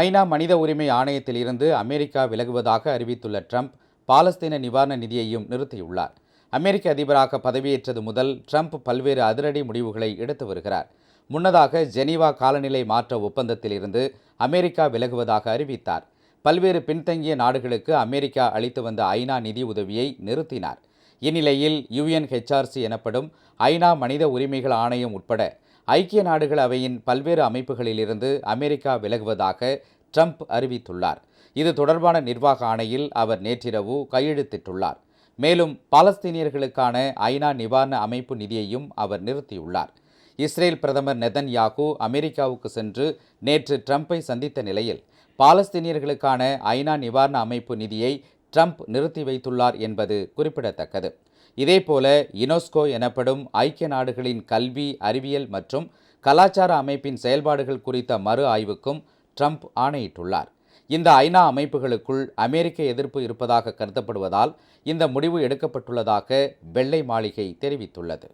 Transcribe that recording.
ஐநா மனித உரிமை ஆணையத்தில் இருந்து அமெரிக்கா விலகுவதாக அறிவித்துள்ள ட்ரம்ப் பாலஸ்தீன நிவாரண நிதியையும் நிறுத்தியுள்ளார். அமெரிக்க அதிபராக பதவியேற்றது முதல் ட்ரம்ப் பல்வேறு அதிரடி முடிவுகளை எடுத்து வருகிறார். முன்னதாக ஜெனீவா காலநிலை மாற்ற ஒப்பந்தத்தில் இருந்து அமெரிக்கா விலகுவதாக அறிவித்தார். பல்வேறு பின்தங்கிய நாடுகளுக்கு அமெரிக்கா அளித்து வந்த ஐநா நிதி உதவியை நிறுத்தினார். இந்நிலையில் யுஎன்ஹெச்ஆர்சி எனப்படும் ஐநா மனித உரிமைகள் ஆணையம் உட்பட ஐக்கிய நாடுகள் அவையின் பல்வேறு அமைப்புகளிலிருந்து அமெரிக்கா விலகுவதாக ட்ரம்ப் அறிவித்துள்ளார். இது தொடர்பான நிர்வாக ஆணையில் அவர் நேற்றிரவு கையெழுத்திட்டுள்ளார். மேலும் பாலஸ்தீனியர்களுக்கான ஐநா நிவாரண அமைப்பு நிதியையும் அவர் நிறுத்தியுள்ளார். இஸ்ரேல் பிரதமர் நெதன் யாகு அமெரிக்காவுக்கு சென்று நேற்று ட்ரம்ப்பை சந்தித்த நிலையில் பாலஸ்தீனியர்களுக்கான ஐநா நிவாரண அமைப்பு நிதியை ட்ரம்ப் நிறுத்தி வைத்துள்ளார் என்பது குறிப்பிடத்தக்கது. இதேபோல யுனெஸ்கோ எனப்படும் ஐக்கிய நாடுகளின் கல்வி அறிவியல் மற்றும் கலாச்சார அமைப்பின் செயல்பாடுகள் குறித்த மறு ஆய்வுக்கும் ட்ரம்ப் ஆணையிட்டுள்ளார். இந்த ஐநா அமைப்புகளுக்குள் அமெரிக்க எதிர்ப்பு இருப்பதாக கருதப்படுவதால் இந்த முடிவு எடுக்கப்பட்டுள்ளதாக வெள்ளை மாளிகை தெரிவித்துள்ளது.